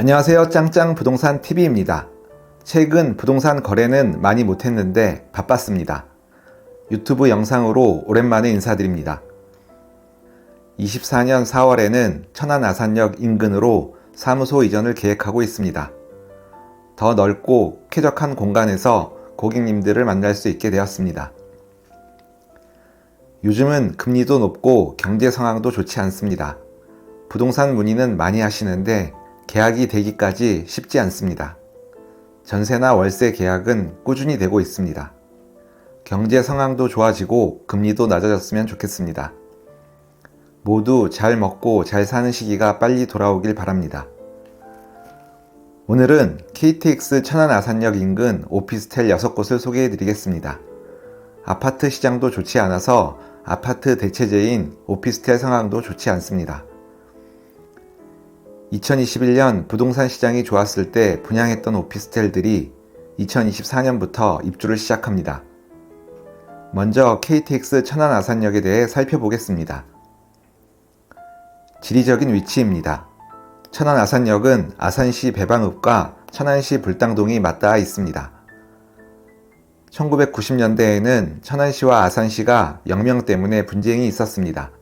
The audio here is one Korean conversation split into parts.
안녕하세요. 짱짱 부동산 TV입니다. 최근 부동산 거래는 많이 못했는데 바빴습니다. 유튜브 영상으로 오랜만에 인사드립니다. 24년 4월에는 천안 아산역 인근으로 사무소 이전을 계획하고 있습니다. 더 넓고 쾌적한 공간에서 고객님들을 만날 수 있게 되었습니다. 요즘은 금리도 높고 경제 상황도 좋지 않습니다. 부동산 문의는 많이 하시는데 계약이 되기까지 쉽지 않습니다. 전세나 월세 계약은 꾸준히 되고 있습니다. 경제 상황도 좋아지고 금리도 낮아졌으면 좋겠습니다. 모두 잘 먹고 잘 사는 시기가 빨리 돌아오길 바랍니다. 오늘은 KTX 천안 아산역 인근 오피스텔 6곳을 소개해 드리겠습니다. 아파트 시장도 좋지 않아서 아파트 대체제인 오피스텔 상황도 좋지 않습니다. 2021년 부동산 시장이 좋았을 때 분양했던 오피스텔들이 2024년부터 입주를 시작합니다. 먼저 KTX 천안 아산역에 대해 살펴보겠습니다. 지리적인 위치입니다. 천안 아산역은 아산시 배방읍과 천안시 불당동이 맞닿아 있습니다. 1990년대에는 천안시와 아산시가 영명 때문에 분쟁이 있었습니다.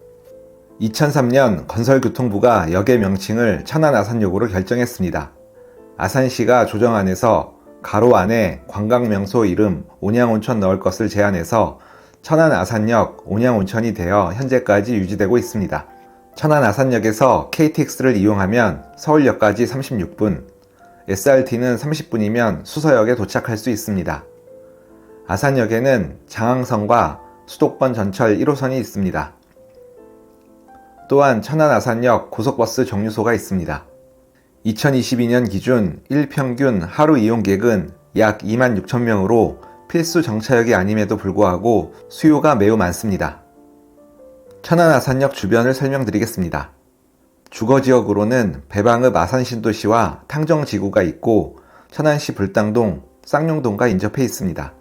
2003년 건설교통부가 역의 명칭을 천안 아산역으로 결정했습니다. 아산시가 조정안에서 가로 안에 관광명소 이름 온양온천 넣을 것을 제안해서 천안 아산역 온양온천이 되어 현재까지 유지되고 있습니다. 천안 아산역에서 KTX를 이용하면 서울역까지 36분, SRT는 30분이면 수서역에 도착할 수 있습니다. 아산역에는 장항선과 수도권 전철 1호선이 있습니다. 또한 천안 아산역 고속버스 정류소가 있습니다. 2022년 기준 1평균 하루 이용객은 약 2만 6천 명으로 필수 정차역이 아님에도 불구하고 수요가 매우 많습니다. 천안 아산역 주변을 설명드리겠습니다. 주거지역으로는 배방읍 아산신도시와 탕정지구가 있고 천안시 불당동, 쌍용동과 인접해 있습니다.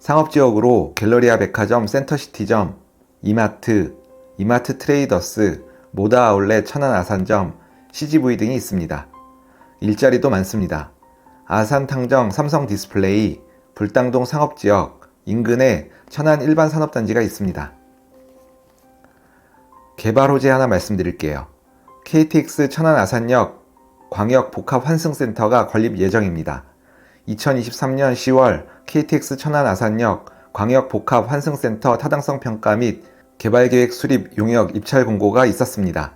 상업지역으로 갤러리아 백화점 센터시티점, 이마트, 이마트 트레이더스, 모다 아울렛 천안 아산점, CGV 등이 있습니다. 일자리도 많습니다. 아산 탕정 삼성 디스플레이, 불당동 상업지역, 인근에 천안 일반 산업단지가 있습니다. 개발 호재 하나 말씀드릴게요. KTX 천안 아산역 광역 복합 환승센터가 건립 예정입니다. 2023년 10월 KTX 천안 아산역 광역 복합 환승센터 타당성 평가 및 개발계획 수립 용역 입찰 공고가 있었습니다.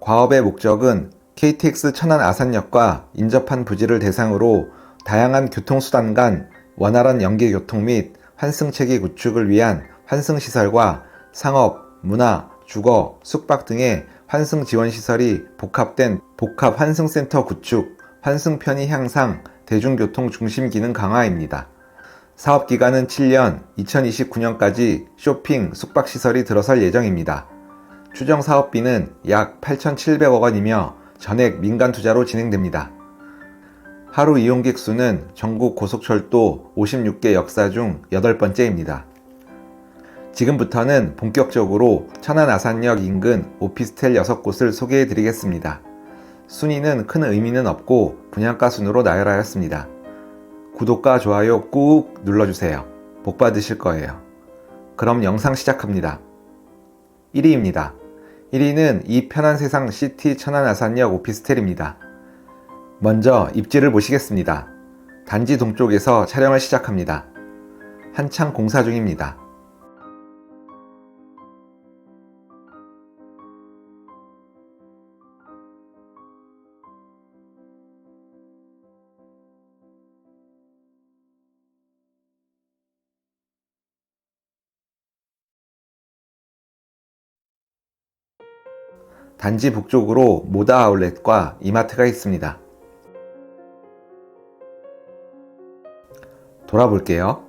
과업의 목적은 KTX 천안 아산역과 인접한 부지를 대상으로 다양한 교통수단 간 원활한 연계 교통 및 환승체계 구축을 위한 환승시설과 상업, 문화, 주거, 숙박 등의 환승 지원 시설이 복합된 복합 환승센터 구축, 환승 편의 향상, 대중교통 중심 기능 강화입니다. 사업 기간은 7년, 2029년까지 쇼핑, 숙박시설이 들어설 예정입니다. 추정 사업비는 약 8,700억 원이며 전액 민간 투자로 진행됩니다. 하루 이용객 수는 전국 고속철도 56개 역사 중 8번째입니다. 지금부터는 본격적으로 천안 아산역 인근 오피스텔 6곳을 소개해 드리겠습니다. 순위는 큰 의미는 없고 분양가 순으로 나열하였습니다. 구독과 좋아요 꾹 눌러주세요. 복 받으실 거예요. 그럼 영상 시작합니다. 1위입니다. 1위는 이 편한 세상 시티 천안 아산역 오피스텔입니다. 먼저 입지를 보시겠습니다. 단지 동쪽에서 촬영을 시작합니다. 한창 공사 중입니다. 단지 북쪽으로 모다 아울렛과 이마트가 있습니다. 돌아볼게요.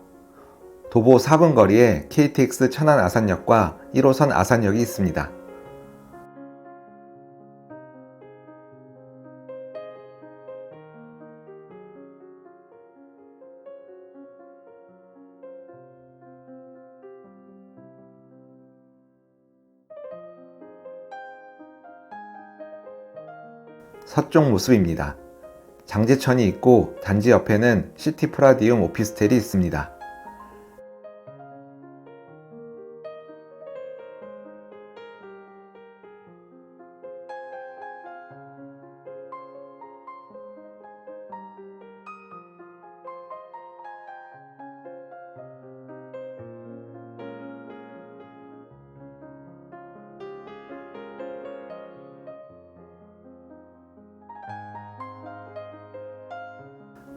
도보 4분 거리에 KTX 천안 아산역과 1호선 아산역이 있습니다. 서쪽 모습입니다. 장제천이 있고 단지 옆에는 시티 프라디움 오피스텔이 있습니다.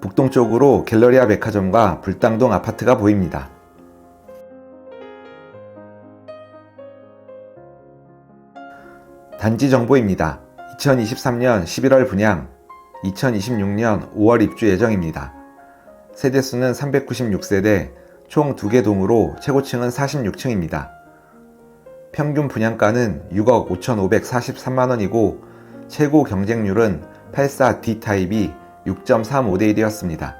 북동쪽으로 갤러리아 백화점과 불당동 아파트가 보입니다. 단지 정보입니다. 2023년 11월 분양, 2026년 5월 입주 예정입니다. 세대수는 396세대, 총 2개 동으로 최고층은 46층입니다. 평균 분양가는 6억 5,543만원이고 최고 경쟁률은 84D 타입이 6.35대 1이었습니다.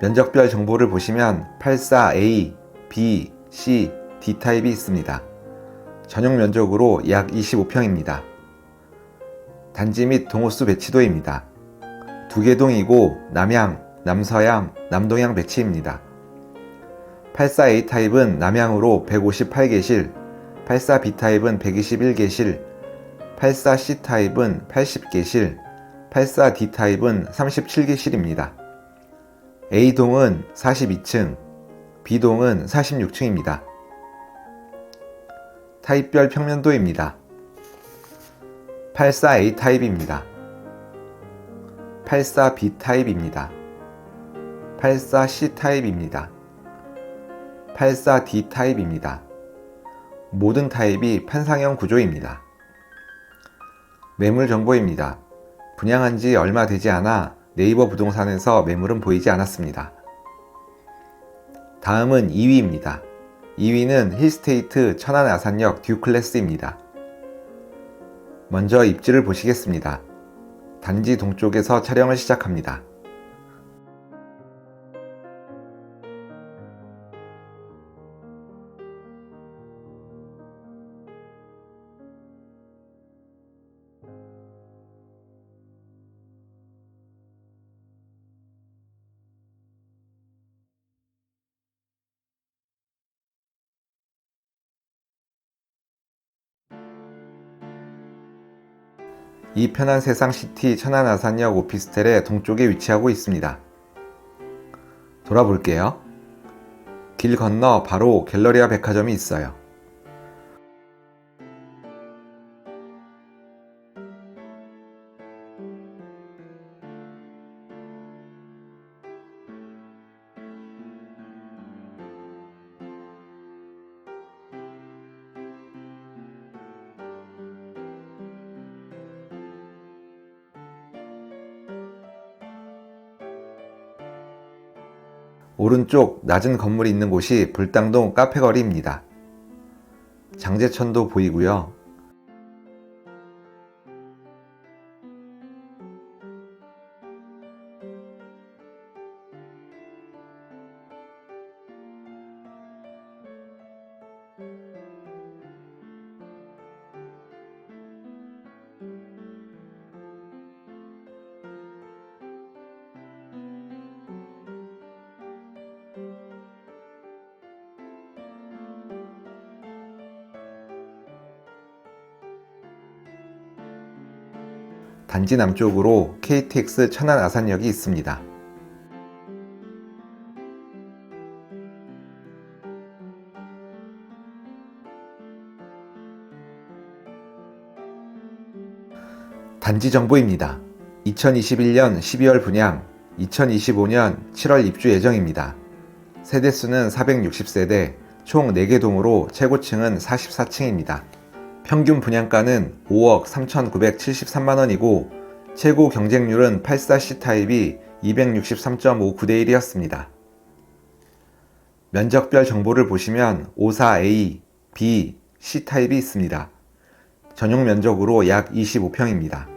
면적별 정보를 보시면 84A, B, C, D 타입이 있습니다. 전용 면적으로 약 25평입니다. 단지 및 동호수 배치도입니다. 두개 동이고 남향, 남서향, 남동향 배치입니다. 84A 타입은 남향으로 158개실, 84B 타입은 121개실, 84C 타입은 80개실, 84D 타입은 37개실입니다. A동은 42층, B동은 46층입니다. 타입별 평면도입니다. 84A 타입입니다. 84B 타입입니다. 84C 타입입니다. 84D 타입입니다. 모든 타입이 판상형 구조입니다. 매물 정보입니다. 분양한 지 얼마 되지 않아 네이버 부동산에서 매물은 보이지 않았습니다. 다음은 2위입니다. 2위는 힐스테이트 천안 아산역 듀클래스입니다. 먼저 입지를 보시겠습니다. 단지 동쪽에서 촬영을 시작합니다. 이 편한 세상 시티 천안 아산역 오피스텔의 동쪽에 위치하고 있습니다. 돌아볼게요. 길 건너 바로 갤러리아 백화점이 있어요. 오른쪽 낮은 건물이 있는 곳이 불당동 카페거리입니다. 장제천도 보이고요. 단지 남쪽으로 KTX 천안 아산역이 있습니다. 단지 정보입니다. 2021년 12월 분양, 2025년 7월 입주 예정입니다. 세대수는 460세대, 총 4개 동으로 최고층은 44층입니다. 평균 분양가는 5억 3,973만원이고 최고 경쟁률은 84C 타입이 263.59대 1이었습니다. 면적별 정보를 보시면 54A, B, C 타입이 있습니다. 전용 면적으로 약 25평입니다.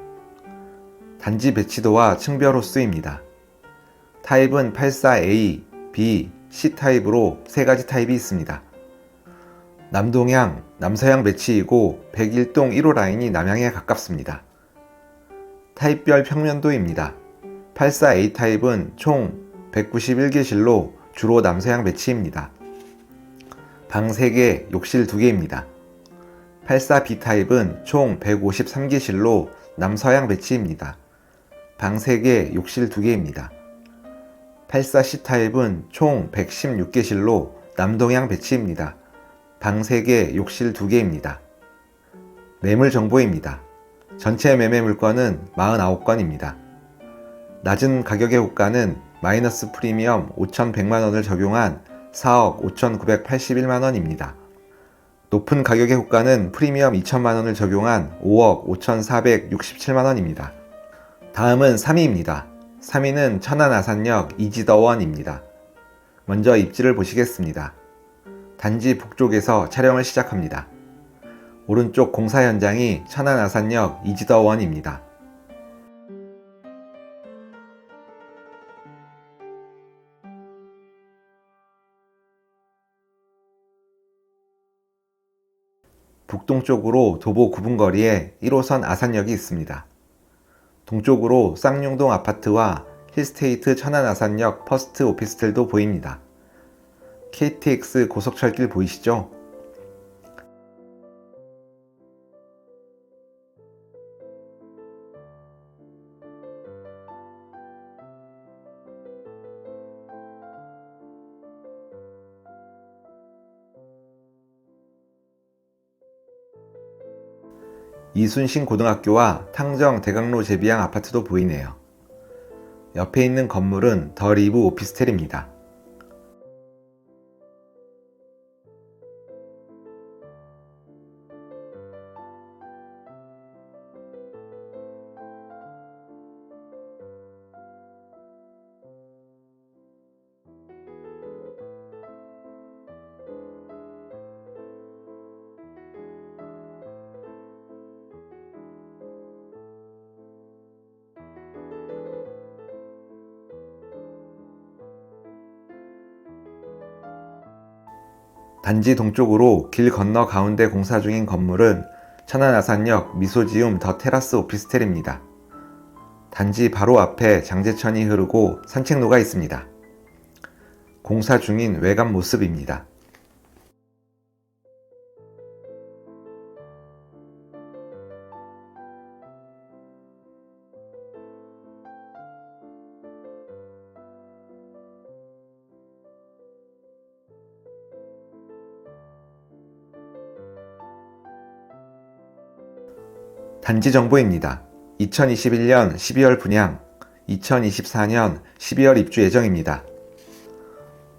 단지 배치도와 층별 호수입니다. 타입은 84A, B, C 타입으로 세 가지 타입이 있습니다. 남동향, 남서향 배치이고 101동 1호 라인이 남향에 가깝습니다. 타입별 평면도입니다. 84A 타입은 총 191개실로 주로 남서양 배치입니다. 방 3개, 욕실 2개입니다. 84B 타입은 총 153개실로 남서양 배치입니다. 방 3개, 욕실 2개입니다. 84C 타입은 총 116개실로 남동향 배치입니다. 방 3개, 욕실 2개입니다. 매물 정보입니다. 전체 매매 물건은 49건입니다. 낮은 가격의 호가는 마이너스 프리미엄 5,100만원을 적용한 4억 5,981만원입니다. 높은 가격의 호가는 프리미엄 2천만원을 적용한 5억 5,467만원입니다. 다음은 3위입니다. 3위는 천안 아산역 이지더원입니다. 먼저 입지를 보시겠습니다. 단지 북쪽에서 촬영을 시작합니다. 오른쪽 공사 현장이 천안 아산역 이지더원입니다. 북동쪽으로 도보 9분 거리에 1호선 아산역이 있습니다. 동쪽으로 쌍용동 아파트와 힐스테이트 천안 아산역 퍼스트 오피스텔도 보입니다. KTX 고속철길 보이시죠? 이순신 고등학교와 탕정 대강로 제비양 아파트도 보이네요. 옆에 있는 건물은 더 리브 오피스텔입니다. 단지 동쪽으로 길 건너 가운데 공사 중인 건물은 천안아산역 미소지움 더 테라스 오피스텔입니다. 단지 바로 앞에 장제천이 흐르고 산책로가 있습니다. 공사 중인 외관 모습입니다. 단지 정보입니다. 2021년 12월 분양, 2024년 12월 입주 예정입니다.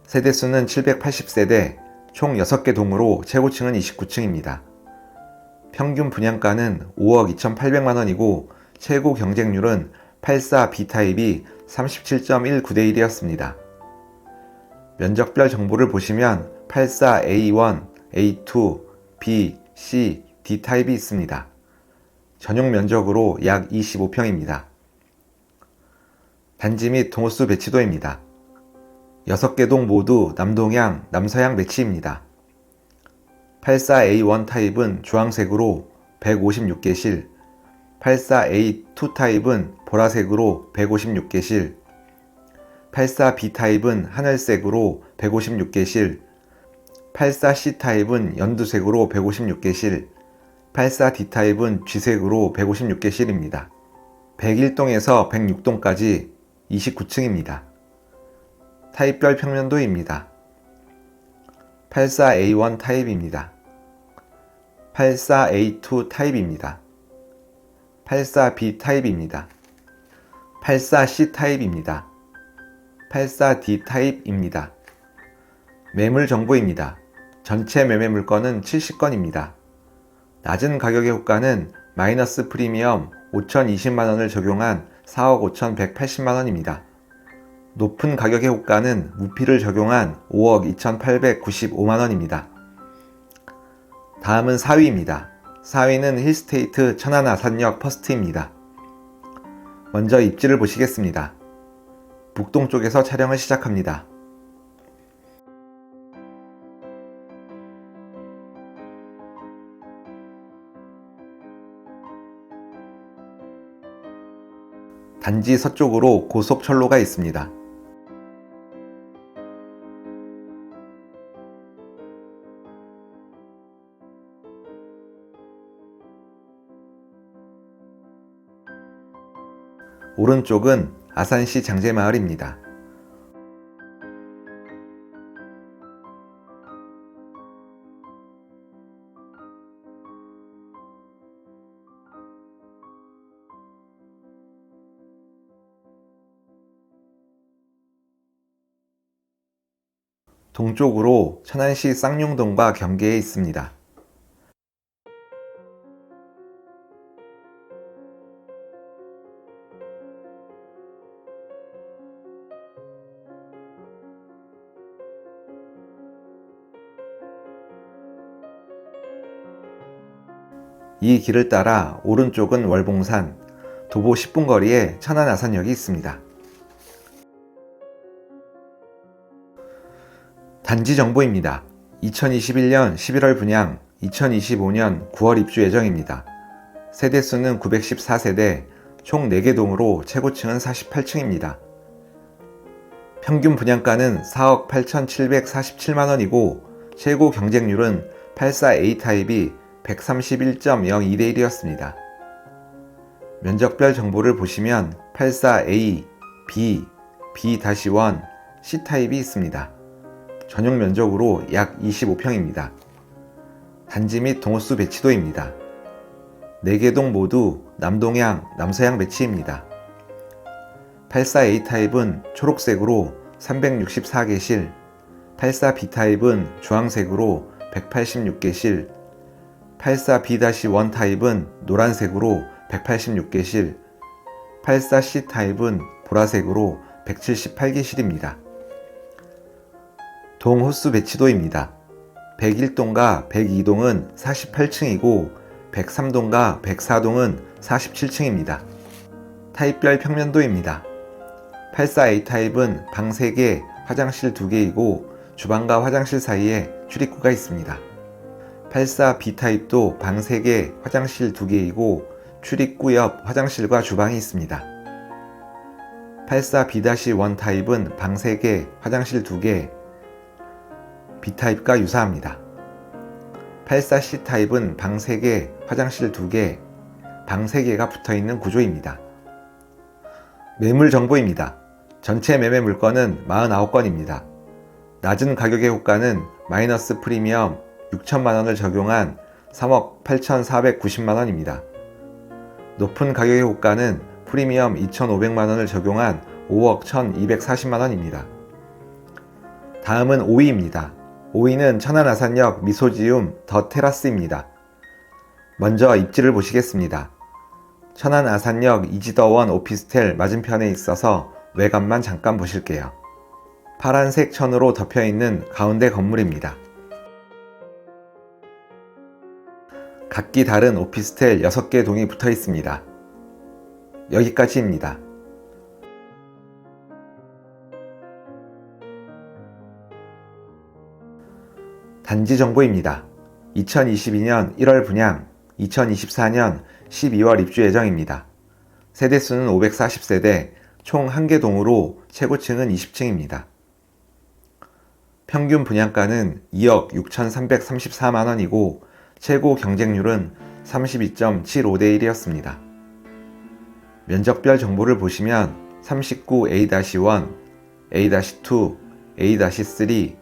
세대수는 780세대, 총 6개 동으로 최고층은 29층입니다. 평균 분양가는 5억 2,800만원이고 최고 경쟁률은 84B 타입이 37.19대 1이었습니다. 면적별 정보를 보시면 84A1, A2, B, C, D 타입이 있습니다. 전용 면적으로 약 25평입니다. 단지 및 동호수 배치도입니다. 6개 동 모두 남동향, 남서향 배치입니다. 84A1 타입은 주황색으로 156개실, 84A2 타입은 보라색으로 156개실, 84B 타입은 하늘색으로 156개실, 84C 타입은 연두색으로 156개실, 84D 타입은 쥐색으로 156개 실입니다. 101동에서 106동까지 29층입니다. 타입별 평면도입니다. 84A1 타입입니다. 84A2 타입입니다. 84B 타입입니다. 84C 타입입니다. 84D 타입입니다. 매물 정보입니다. 전체 매매 물건은 70건입니다. 낮은 가격의 호가는 마이너스 프리미엄 5,020만원을 적용한 4억 5,180만원입니다. 높은 가격의 호가는 무피를 적용한 5억 2,895만원입니다. 다음은 4위입니다. 4위는 힐스테이트 천안아 산역 퍼스트입니다. 먼저 입지를 보시겠습니다. 북동쪽에서 촬영을 시작합니다. 단지 서쪽으로 고속철로가 있습니다. 오른쪽은 아산시 장제마을입니다. 동쪽으로 천안시 쌍용동과 경계에 있습니다. 이 길을 따라 오른쪽은 월봉산, 도보 10분 거리에 천안 아산역이 있습니다. 단지 정보입니다. 2021년 11월 분양, 2025년 9월 입주 예정입니다. 세대수는 914세대, 총 4개 동으로 최고층은 48층입니다. 평균 분양가는 4억 8,747만원이고 최고 경쟁률은 84A 타입이 131.02대 1이었습니다. 면적별 정보를 보시면 84A, B, B-1, C 타입이 있습니다. 전용 면적으로 약 25평입니다. 단지 및 동호수 배치도입니다. 4개 동 모두 남동향, 남서향 배치입니다. 84A 타입은 초록색으로 364개실, 84B 타입은 주황색으로 186개실, 84B-1 타입은 노란색으로 186개실, 84C 타입은 보라색으로 178개실입니다. 동 호수 배치도입니다. 101동과 102동은 48층이고 103동과 104동은 47층입니다. 타입별 평면도입니다. 84A 타입은 방 3개, 화장실 2개이고 주방과 화장실 사이에 출입구가 있습니다. 84B 타입도 방 3개, 화장실 2개이고 출입구 옆 화장실과 주방이 있습니다. 84B-1 타입은 방 3개, 화장실 2개, B타입과 유사합니다. 84C 타입은 방 3개, 화장실 2개, 방 3개가 붙어 있는 구조입니다. 매물 정보입니다. 전체 매매 물건은 49건입니다. 낮은 가격의 호가는 마이너스 프리미엄 6천만원을 적용한 3억 8,490만원입니다. 높은 가격의 호가는 프리미엄 2,500만원을 적용한 5억 1,240만원입니다. 다음은 5위입니다. 5위는 천안 아산역 미소지움 더 테라스입니다. 먼저 입지를 보시겠습니다. 천안 아산역 이지더원 오피스텔 맞은편에 있어서 외관만 잠깐 보실게요. 파란색 천으로 덮여 있는 가운데 건물입니다. 각기 다른 오피스텔 6개 동이 붙어 있습니다. 여기까지입니다. 단지 정보입니다. 2022년 1월 분양, 2024년 12월 입주 예정입니다. 세대수는 540세대, 총 1개 동으로 최고층은 20층입니다. 평균 분양가는 2억 6,334만원이고 최고 경쟁률은 32.75대 1이었습니다. 면적별 정보를 보시면 39A-1, A-2, A-3,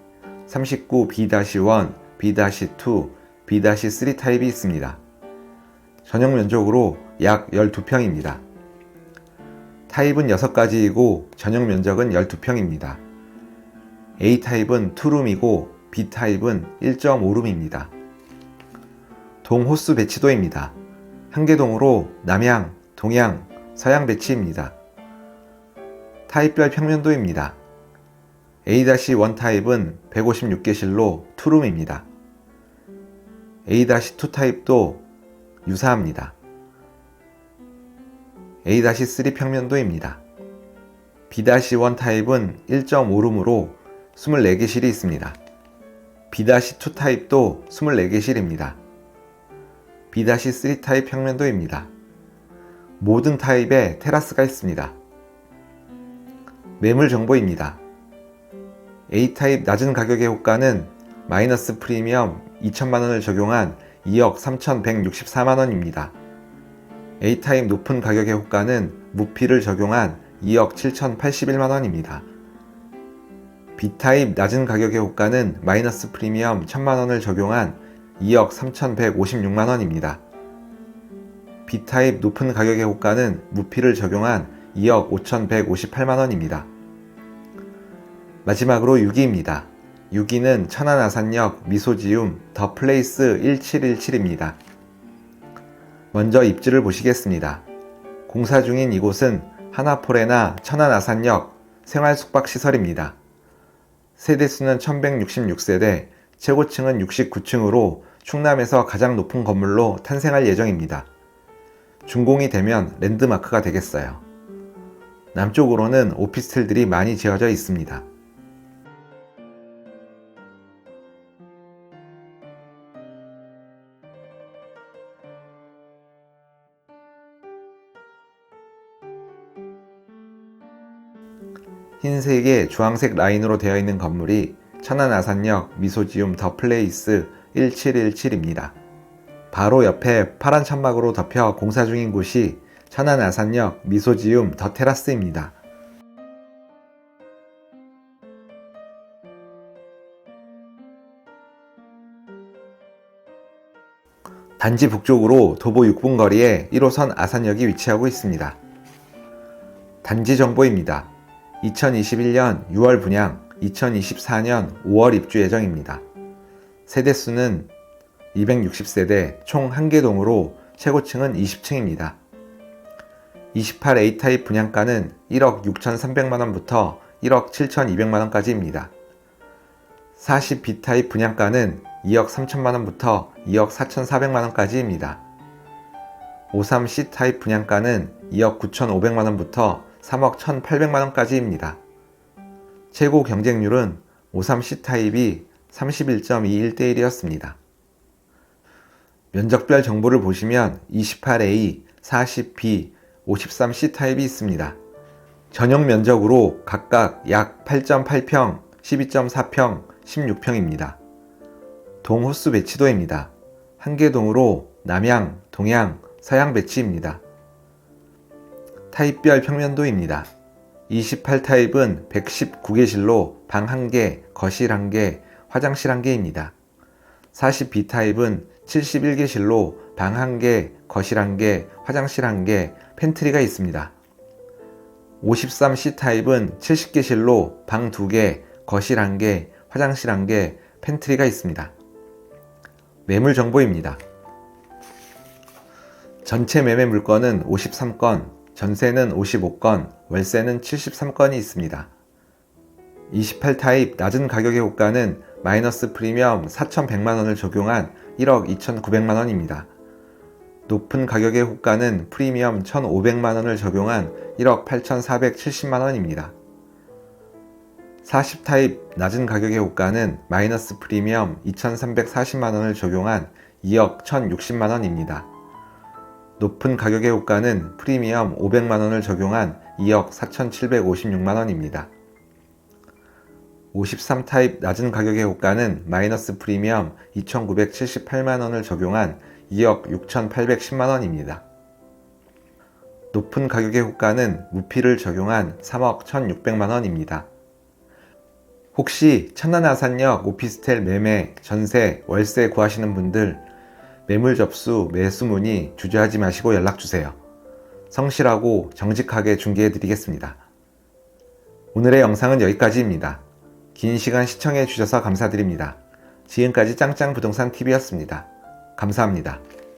39B-1, B-2, B-3 타입이 있습니다. 전용 면적으로 약 12평입니다. 타입은 6가지이고 전용 면적은 12평입니다. A타입은 2룸이고 B타입은 1.5룸입니다. 동 호수 배치도입니다. 한개 동으로 남향, 동향, 서양 배치입니다. 타입별 평면도입니다. A-1 타입은 156개실로 투룸입니다. A-2 타입도 유사합니다. A-3 평면도입니다. B-1 타입은 1.5룸으로 24개실이 있습니다. B-2 타입도 24개실입니다. B-3 타입 평면도입니다. 모든 타입의 테라스가 있습니다. 매물 정보입니다. A타입 낮은 가격의 호가는 마이너스 프리미엄 2천만원을 적용한 2억 3,164만원입니다. A타입 높은 가격의 호가는 무피를 적용한 2억 7,081만원입니다. B타입 낮은 가격의 호가는 마이너스 프리미엄 1천만원을 적용한 2억 3,156만원입니다. B타입 높은 가격의 호가는 무피를 적용한 2억 5,158만원입니다. 마지막으로 6위입니다. 6위는 천안아산역 미소지움 더 플레이스 1717입니다. 먼저 입지를 보시겠습니다. 공사 중인 이곳은 하나포레나 천안아산역 생활숙박시설입니다. 세대수는 1166세대, 최고층은 69층으로 충남에서 가장 높은 건물로 탄생할 예정입니다. 준공이 되면 랜드마크가 되겠어요. 남쪽으로는 오피스텔들이 많이 지어져 있습니다. 흰색에 주황색 라인으로 되어 있는 건물이 천안 아산역 미소지움 더 플레이스 1717입니다. 바로 옆에 파란 천막으로 덮여 공사 중인 곳이 천안 아산역 미소지움 더 테라스입니다. 단지 북쪽으로 도보 6분 거리에 1호선 아산역이 위치하고 있습니다. 단지 정보입니다. 2021년 6월 분양, 2024년 5월 입주 예정입니다. 세대수는 260세대 총 1개 동으로 최고층은 20층입니다. 28A 타입 분양가는 1억 6,300만원부터 1억 7,200만원까지입니다. 40B 타입 분양가는 2억 3천만원부터 2억 4,400만원까지입니다. 53C 타입 분양가는 2억 9,500만원부터 3억 1,800만원까지입니다. 최고 경쟁률은 53C 타입이 31.21대 1이었습니다. 면적별 정보를 보시면 28A, 40B, 53C 타입이 있습니다. 전용 면적으로 각각 약 8.8평, 12.4평, 16평입니다. 동 호수 배치도입니다. 한개 동으로 남양, 동양, 서양 배치입니다. 타입별 평면도입니다. 28타입은 119개실로 방 1개, 거실 1개, 화장실 1개입니다. 42타입은 71개실로 방 1개, 거실 1개, 화장실 1개, 팬트리가 있습니다. 53C 타입은 70개실로 방 2개, 거실 1개, 화장실 1개, 팬트리가 있습니다. 매물 정보입니다. 전체 매매 물건은 53건, 전세는 55건, 월세는 73건이 있습니다. 28타입 낮은 가격의 호가는 마이너스 프리미엄 4,100만원을 적용한 1억 2,900만원입니다. 높은 가격의 호가는 프리미엄 1,500만원을 적용한 1억 8,470만원입니다. 40타입 낮은 가격의 호가는 마이너스 프리미엄 2,340만원을 적용한 2억 1,060만원입니다. 높은 가격의 호가는 프리미엄 500만원을 적용한 2억 4,756만원입니다. 53타입 낮은 가격의 호가는 마이너스 프리미엄 2,978만원을 적용한 2억 6,810만원입니다. 높은 가격의 호가는 무피를 적용한 3억 1,600만원입니다. 혹시 천안아산역 오피스텔 매매, 전세, 월세 구하시는 분들 매물 접수, 매수 문의 주저하지 마시고 연락주세요. 성실하고 정직하게 중개해 드리겠습니다. 오늘의 영상은 여기까지입니다. 긴 시간 시청해 주셔서 감사드립니다. 지금까지 짱짱부동산TV였습니다. 감사합니다.